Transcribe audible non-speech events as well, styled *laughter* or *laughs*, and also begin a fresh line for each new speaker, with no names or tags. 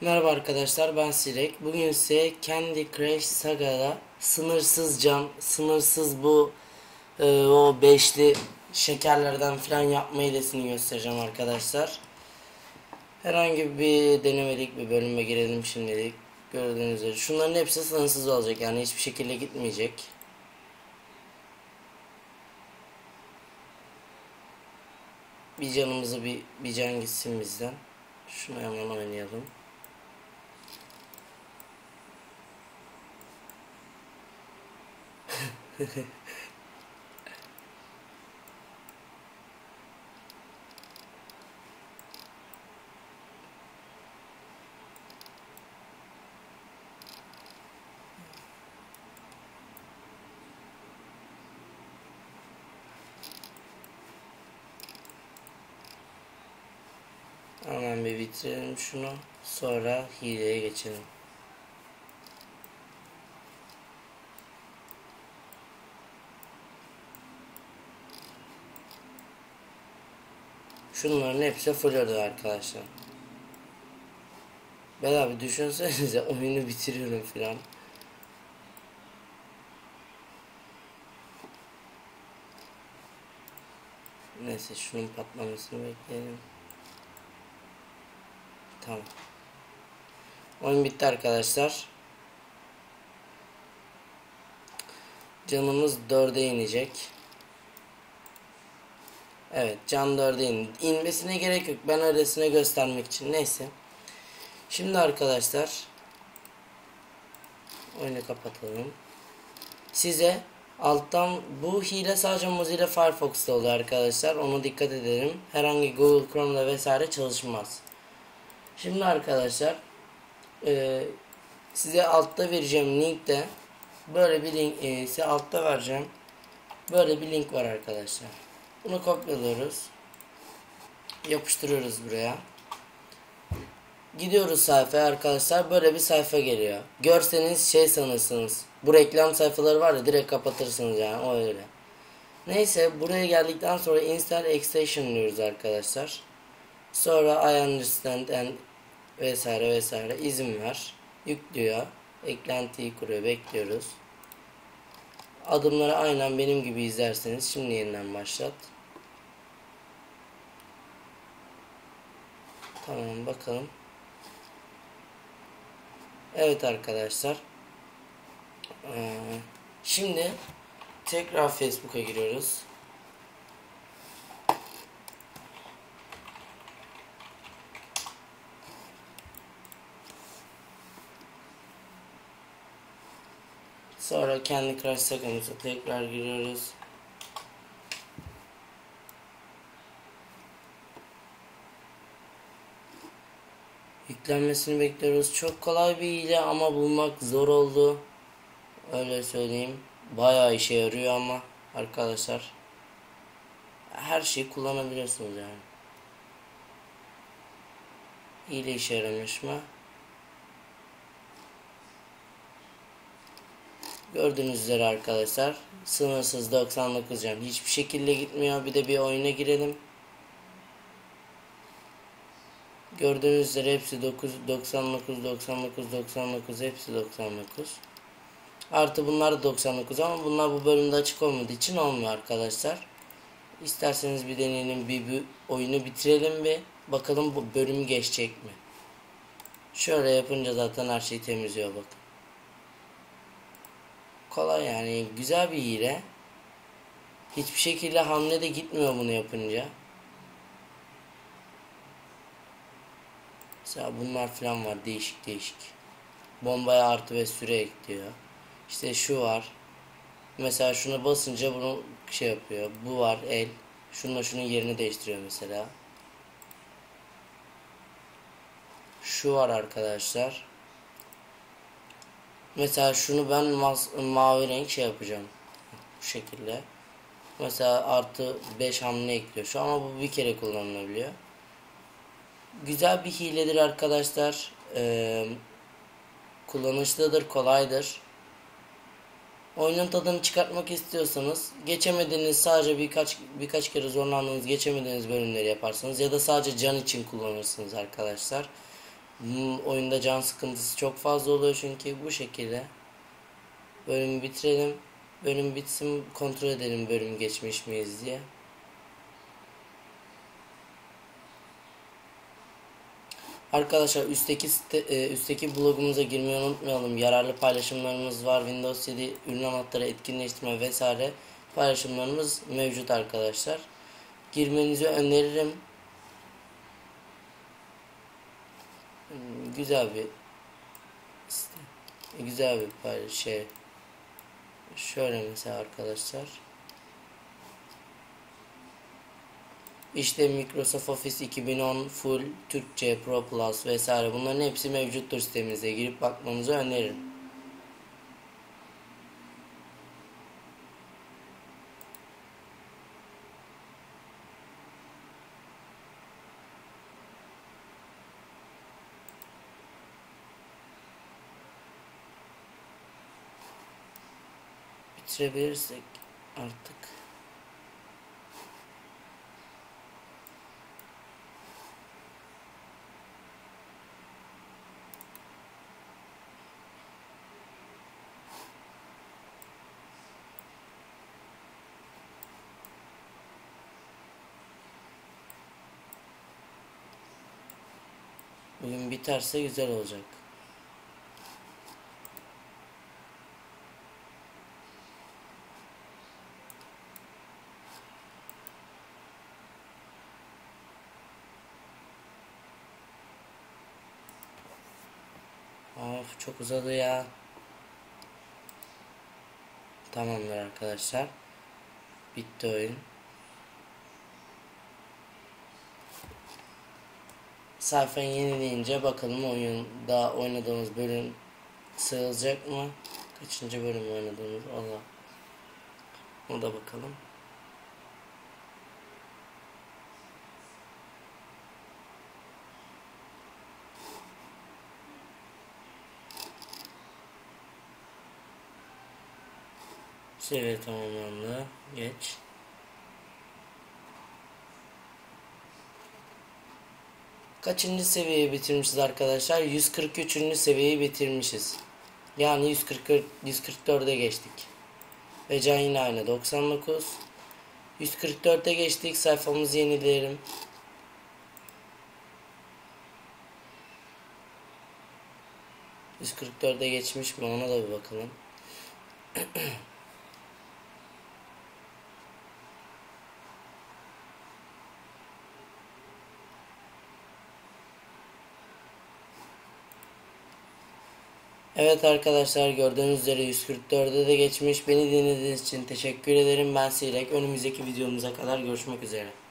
Merhaba arkadaşlar ben Sirek. Bugün size Candy Crush Saga'da sınırsız can, sınırsız bu e, o beşli şekerlerden falan yapma hilesini göstereceğim arkadaşlar. Herhangi bir denemelik bir bölüme girelim şimdilik. Gördüğünüz üzere. Şunların hepsi sınırsız olacak yani hiçbir şekilde gitmeyecek. Bir canımızı bir, bir can gitsin bizden. Şunu hemen oynayalım. Hemen bir bitirelim şunu. Sonra hileye geçelim. Şunların hepsi full arkadaşlar. Ben abi düşünsenize *laughs* oyunu bitiriyorum filan. Neyse şunun patlamasını bekleyelim. Tamam. Oyun bitti arkadaşlar. Canımız 4'e inecek. Evet can 4'e in. İnmesine gerek yok. Ben öylesine göstermek için. Neyse. Şimdi arkadaşlar oyunu kapatalım. Size alttan bu hile sadece Mozilla Firefox'ta oluyor arkadaşlar. Onu dikkat edelim. Herhangi Google Chrome'da vesaire çalışmaz. Şimdi arkadaşlar e, size altta vereceğim linkte böyle bir link e, size altta vereceğim böyle bir link var arkadaşlar. Bunu kopyalıyoruz. Yapıştırıyoruz buraya. Gidiyoruz sayfaya arkadaşlar. Böyle bir sayfa geliyor. Görseniz şey sanırsınız. Bu reklam sayfaları var ya direkt kapatırsınız yani o öyle. Neyse buraya geldikten sonra install extension diyoruz arkadaşlar. Sonra I understand and vesaire vesaire izin ver. Yüklüyor. Eklentiyi kuruyor. Bekliyoruz. Adımları aynen benim gibi izlerseniz şimdi yeniden başlat. Tamam bakalım. Evet arkadaşlar. Ee, şimdi tekrar Facebook'a giriyoruz. Sonra kendi crash tekrar giriyoruz. Yüklenmesini bekliyoruz. Çok kolay bir hile ama bulmak zor oldu. Öyle söyleyeyim. Bayağı işe yarıyor ama arkadaşlar. Her şeyi kullanabilirsiniz yani. Hile işe yaramış mı? Gördüğünüz üzere arkadaşlar sınırsız 99 can hiçbir şekilde gitmiyor. Bir de bir oyuna girelim. Gördüğünüz üzere hepsi 9, 99, 99, 99 hepsi 99. Artı bunlar da 99 ama bunlar bu bölümde açık olmadığı için olmuyor arkadaşlar. İsterseniz bir deneyelim bir, bir oyunu bitirelim bir bakalım bu bölüm geçecek mi? Şöyle yapınca zaten her şey temizliyor bakın. Kolay yani güzel bir hile. Hiçbir şekilde hamle de gitmiyor bunu yapınca. Mesela bunlar falan var değişik değişik. Bombaya artı ve süre ekliyor. İşte şu var. Mesela şuna basınca bunu şey yapıyor. Bu var el. Şununla şunun yerini değiştiriyor mesela. Şu var arkadaşlar. Mesela şunu ben mavi renk şey yapacağım. Bu şekilde. Mesela artı 5 hamle ekliyor. Şu ama bu bir kere kullanılabiliyor. Güzel bir hiledir arkadaşlar. Ee, kullanışlıdır, kolaydır. Oyunun tadını çıkartmak istiyorsanız geçemediğiniz sadece birkaç birkaç kere zorlandığınız geçemediğiniz bölümleri yaparsınız ya da sadece can için kullanırsınız arkadaşlar. Bunun oyunda can sıkıntısı çok fazla oluyor çünkü bu şekilde. Bölümü bitirelim. Bölüm bitsin kontrol edelim bölüm geçmiş miyiz diye. Arkadaşlar üstteki site, e, üstteki blogumuza girmeyi unutmayalım. Yararlı paylaşımlarımız var. Windows 7 ürün anahtarı etkinleştirme vesaire paylaşımlarımız mevcut arkadaşlar. Girmenizi öneririm. Hmm, Güzel bir site. Güzel bir şey. Şöyle mesela arkadaşlar. İşte Microsoft Office 2010 Full, Türkçe, Pro Plus vesaire bunların hepsi mevcuttur sitemizde. Girip bakmanızı öneririm. Bitirebilirsek artık. Bugün biterse güzel olacak. Of çok uzadı ya. Tamamdır arkadaşlar. Bitti oyun. Sayfayı yenileyince bakalım oyunda oynadığımız bölüm sığılacak mı? Kaçıncı bölüm oynadığımız Allah. Ona da bakalım. Seviye tamamlandı. Geç. Kaçıncı seviyeyi bitirmişiz arkadaşlar? 143. seviyeyi bitirmişiz. Yani 140 144'e geçtik. Ve can yine aynı 99. 144'e geçtik. Sayfamızı yenileyelim. ...144'e geçmiş mi ona da bir bakalım. *clears throat* Evet arkadaşlar gördüğünüz üzere 144'e de geçmiş. Beni dinlediğiniz için teşekkür ederim. Ben Silek. Önümüzdeki videomuza kadar görüşmek üzere.